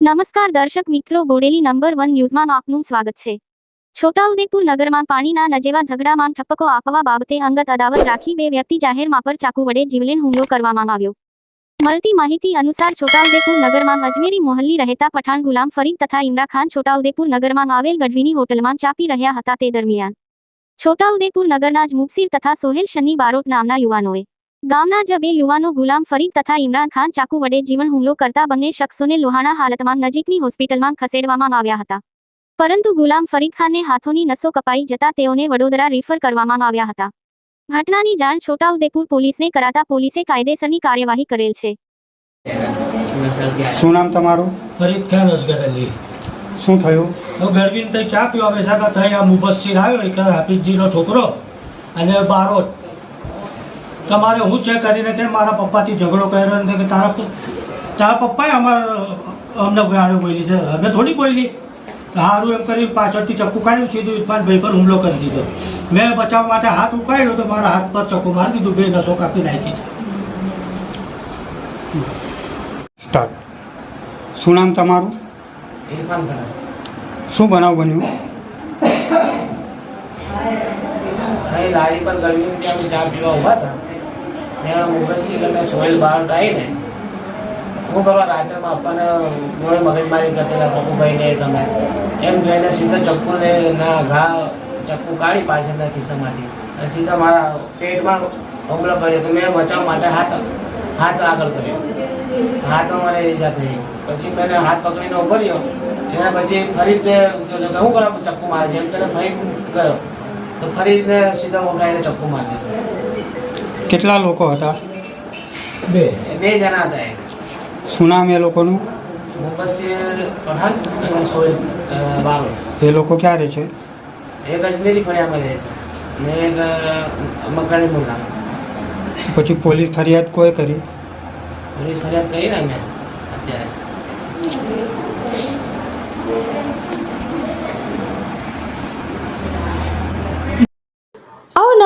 નમસ્કાર દર્શક મિત્રો, બોડેલી નંબર વન ન્યૂઝમાં આપનું સ્વાગત છે. છોટાઉદેપુર નગરમાં પાણીના નજેવા ઝઘડામાં ઠપકો આપવા બાબતે અંગત અદાવત રાખી બે વ્યક્તિ જાહેરમાં પર ચાકુ વડે જીવલેણ હુમલો કરવામાં આવ્યો. મળતી માહિતી અનુસાર છોટાઉદેપુર નગરમાં અજમેરી મોહલ્લી રહેતા પઠાણ ગુલામ ફરીદ તથા ઇમરા ખાન છોટાઉદેપુર નગરમાં આવેલ ગઢવીની હોટલમાં ચા પી રહ્યા હતા તે દરમિયાન. છોટાઉદેપુર નગરના જ મુબસીર તથા સોહેલ શન્ની બારોટ નામના યુવાનોએ ગામના જ બે યુવાનો ગુલામ ફરીદ તથા ઇમરાન ખાન ચાકુ વડે જીવન હુમલો કરતા બંને શખ્સોને લોહાણા હાલતમાં નજીકની હોસ્પિટલમાં ખસેડવામાં આવ્યા હતા. પરંતુ ગુલામ ફરીદ ખાનને હાથોની નસો કપાઈ જતા તેઓને વડોદરા રિફર કરવામાં આવ્યા હતા. ઘટનાની જાણ છોટાઉદેપુર પોલીસને કરાતા પોલીસે કાયદેસરની કાર્યવાહી કરેલ છે. શું નામ તમારું? ફરીદ ખાન અસગર અલી શું થયું? હું ગરબીને તઈ ચા પીવા બેસા હતા તઈ આ મુબસ્સીર આવ્યો એક હાફિઝજીનો છોકરો અને બારોટ. તમારે હું ચેક કરીને કે મારા પપ્પાથી ઝઘડો કર્યો ને કે તારા તારા પપ્પાએ અમારા અમને ગાળો બોલી છે. અમે થોડી બોલી સારું એમ કરી પાછળથી ચક્કુ કાઢ્યું સીધું ઇરફાનભાઈ પર હુમલો કરી દીધો. મેં બચાવવા માટે હાથ ઉપાડ્યો તો મારા હાથ પર ચક્કુ મારી દીધું બે નસો કાપી નાખી. સ્ટાર્ટ. શું નામ તમારું? શું બનાવ બન્યું? લારી પર ગળ્યું ત્યાં ચા પીવા ઊભા હતા. ત્યાં મુબસ્સીર અને સોહેલ બહાર આવીને હું કરવા રાત્રેમાં આપણને જોડે મગજમારી કરતા પપ્પુભાઈને તમે. એમ જોઈને સીધા ચક્કુને ના ઘા, ચપ્પુ કાઢી પાછળના ખિસ્સામાંથી. અને સીધા મારા પેટમાં હુમલો કર્યો તો મેં બચાવ માટે હાથ હાથ આગળ કર્યો. હાથમાં મને ઈજા થઈ. પછી મેં હાથ પકડીને ઊભો રહ્યો. પછી ફરી તે હું કરવા ચક્કુ મારે? જેમ તેને ફરી ગયો. તો ફરી સીધા ઉઠાઈને ચક્કુ મારી કેટલા લોકો હતા? બે. બે જણા હતા શું નામ એ લોકોનું? એ લોકો ક્યાં રહે છે? એક અજમેરી ફળિયામાં રહે છે ને એક મકરાણી મુન્ના પછી પોલીસ ફરિયાદ કોઈ કરી? પોલીસ ફરિયાદ કરી ને મેં અત્યારે.